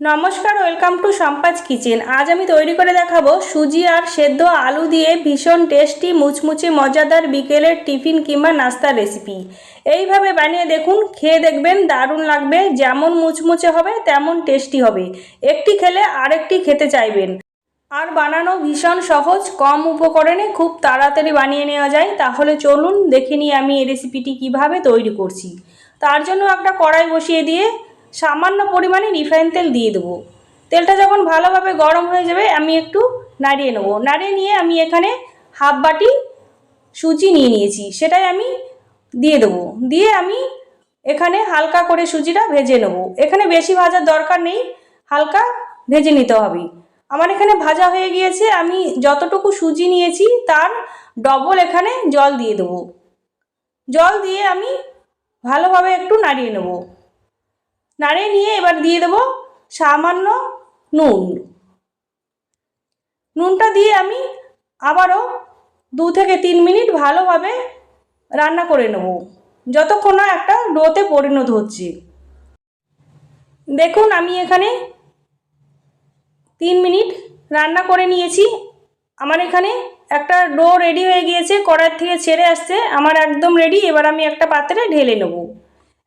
নমস্কার, welcome to Sampaje kitchen. আজ আমি তৈরি করে দেখাবো সুজি আর সেদ্ধ আলু দিয়ে ভীষণ টেস্টি, মুচমুচে, মজাদার বিকেলের টিফিন কিংবা নাস্তার রেসিপি। এইভাবে বানিয়ে দেখুন, খেয়ে দেখবেন দারুণ লাগবে, যেমন মুচমুচে হবে, তেমন টেস্টি হবে। একটি খেলে আরেকটি খেতে চাইবেন। আর বানানো ভীষণ সহজ, কম উপকরণে খুব তাড়াতাড়ি বানিয়ে নেওয়া যায়। তাহলে চলুন, দেখে নিই আমি এই রেসিপিটি কীভাবে তৈরি করছি। তার জন্য একটা কড়াই বসিয়ে দিয়ে সামান্য পরিমাণে রিফাইন তেল দিয়ে দেবো। তেলটা যখন ভালোভাবে গরম হয়ে যাবে, আমি একটু নাড়িয়ে নেব। নাড়িয়ে নিয়ে আমি এখানে হাফ বাটি সুজি নিয়ে নিয়েছি, সেটাই আমি দিয়ে দেবো। দিয়ে আমি এখানে হালকা করে সুজিটা ভেজে নেব। এখানে বেশি ভাজার দরকার নেই, হালকা ভেজে নিতে হবে। আমার এখানে ভাজা হয়ে গিয়েছে, আমি যতটুকু সুজি নিয়েছি, তার ডবল এখানে জল দিয়ে দেবো। জল দিয়ে আমি ভালোভাবে একটু নাড়িয়ে নেব। নাড়িয়ে নিয়ে এবার দিয়ে দেবো সামান্য নুন। নুনটা দিয়ে আমি আবারও দু থেকে তিন মিনিট ভালোভাবে রান্না করে নেব। যতক্ষণ না একটা ডোতে পরিণত হচ্ছে। দেখুন, আমি এখানে তিন মিনিট রান্না করে নিয়েছি। আমার এখানে একটা ডো রেডি হয়ে গিয়েছে কড়ার থেকে ছেড়ে আসছে। আমার একদম রেডি। এবার আমি একটা পাত্রে ঢেলে নেব।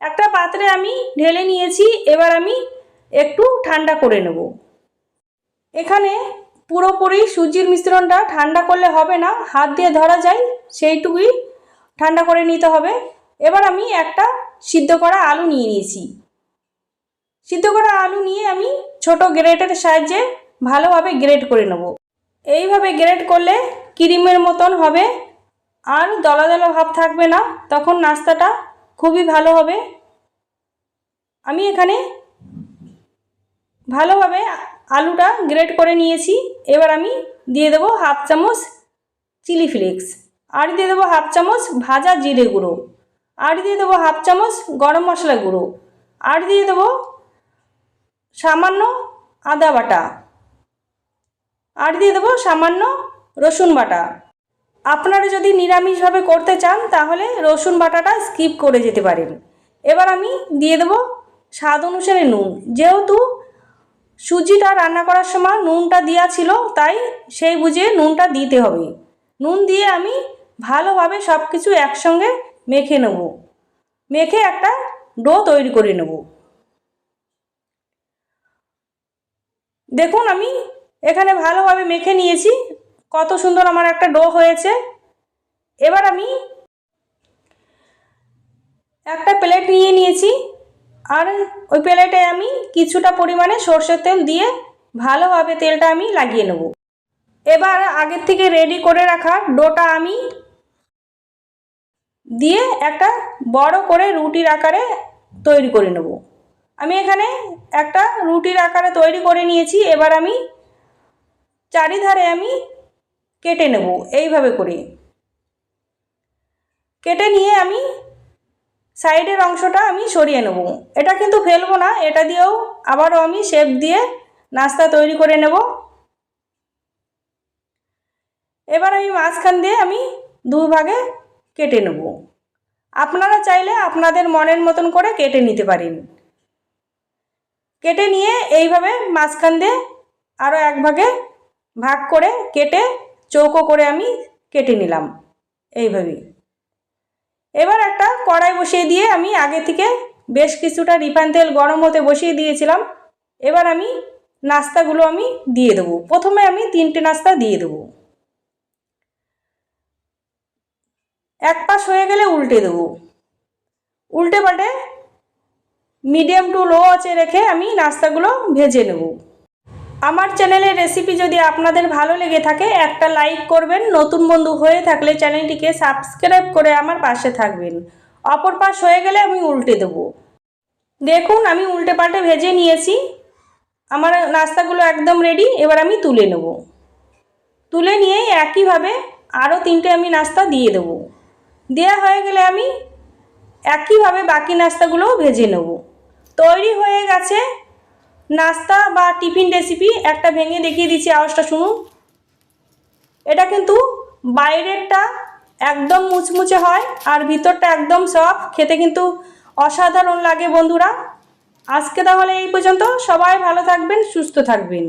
একটা পাত্রে আমি ঢেলে নিয়েছি, এবার আমি একটু ঠান্ডা করে নেব। এখানে পুরোপুরি সুজির মিশ্রণটা ঠান্ডা করলে হবে না, হাত দিয়ে ধরা যায়, সেইটুকুই ঠান্ডা করে নিতে হবে। এবার আমি একটা সিদ্ধ করা আলু নিয়ে নিয়েছি। সিদ্ধ করা আলু নিয়ে আমি ছোট গ্রেটের সাহায্যে ভালোভাবে গ্রেট করে নেব। এইভাবে গ্রেট করলে ক্রিমের মতন হবে, আর দলা দলা ভাব থাকবে না, তখন নাস্তাটা খুবই ভালো হবে। আমি এখানে ভালোভাবে আলুটা গ্রেট করে নিয়েছি। এবার আমি দিয়ে দেবো হাফ চামচ চিলি ফ্লেক্স। আর দিয়ে দেবো হাফ চামচ ভাজা জিরে গুঁড়ো। আর দিয়ে দেবো হাফ চামচ গরম মশলা গুঁড়ো। আর দিয়ে দেবো সামান্য আদা বাটা। আর দিয়ে দেবো সামান্য রসুন বাটা। আপনারা যদি নিরামিষভাবে করতে চান, তাহলে রসুন বাটাটা স্কিপ করে যেতে পারেন। এবার আমি দিয়ে দেবো স্বাদ অনুসারে নুন। যেহেতু সুজিটা রান্না করার সময় নুনটা দেওয়া ছিল, তাই সেই বুঝে নুনটা দিতে হবে। নুন দিয়ে আমি ভালোভাবে সব কিছু একসঙ্গে মেখে নেব। মেখে একটা ডো তৈরি করে নেব। দেখুন আমি এখানে ভালোভাবে মেখে নিয়েছি। কত সুন্দর আমার একটা ডো হয়েছে। এবার আমি একটা প্লেট নিয়ে নিয়েছি। আর ওই প্লেটে আমি কিছুটা পরিমাণে সর্ষের তেল দিয়ে ভালোভাবে তেলটা আমি লাগিয়ে নেব। এবার আগের থেকে রেডি করে রাখা ডোটা আমি দিয়ে একটা বড় করে রুটির আকারে তৈরি করে নেব। আমি এখানে একটা রুটির আকারে তৈরি করে নিয়েছি। এবার আমি চারিধারে আমি কেটে নেব, এইভাবে করে। কেটে নিয়ে আমি সাইডের অংশটা আমি সরিয়ে নেব। এটা কিন্তু ফেলব না, এটা দিয়েও আবারও আমি শেপ দিয়ে নাস্তা তৈরি করে নেব। এবার আমি মাঝখান দিয়ে আমি দু ভাগে কেটে নেব। আপনারা চাইলে আপনাদের মনের মতন করে কেটে নিতে পারেন। কেটে নিয়ে এইভাবে মাঝখান দিয়ে আরও এক ভাগে ভাগ করে কেটে চৌকো করে আমি কেটে নিলাম এইভাবেই এবার একটা কড়াই বসিয়ে দিয়ে আমি আগে থেকে বেশ কিছুটা রিফাইন তেল গরম হতে বসিয়ে দিয়েছিলাম, এবার আমি নাস্তাগুলো আমি দিয়ে দেবো। প্রথমে আমি তিনটে নাস্তা দিয়ে দেবো। এক পাশ হয়ে গেলে উল্টে দেবো। উল্টে পাল্টে মিডিয়াম টু লো আঁচে রেখে আমি নাস্তাগুলো ভেজে নেব। আমার চ্যানেলের রেসিপি যদি আপনাদের ভালো লেগে থাকে, একটা লাইক করবেন। নতুন বন্ধু হয়ে থাকলে চ্যানেলটিকে সাবস্ক্রাইব করে আমার পাশে থাকবেন। অপর পাশ হয়ে গেলে আমি উল্টে দেব। দেখুন, আমি উল্টে পাল্টে ভেজে নিয়েছি। আমার নাস্তাগুলো একদম রেডি এবার আমি তুলে নেব। তুলে নিয়ে একইভাবে আরও তিনটে আমি নাস্তা দিয়ে দেবো। দেওয়া হয়ে গেলে আমি একইভাবে বাকি নাস্তাগুলোও ভেজে নেব। তৈরি হয়ে গেছে নাস্তা বা টিফিন রেসিপি একটা ভেঙে দেখিয়ে দিচ্ছি আওয়াজটা শুনুন। এটা কিন্তু বাইরেরটা একদম মুচমুচে হয় আর ভিতরটা একদম সফট খেতে কিন্তু অসাধারণ লাগে বন্ধুরা। আজকে তাহলে এই পর্যন্ত, সবাই ভালো থাকবেন, সুস্থ থাকবেন।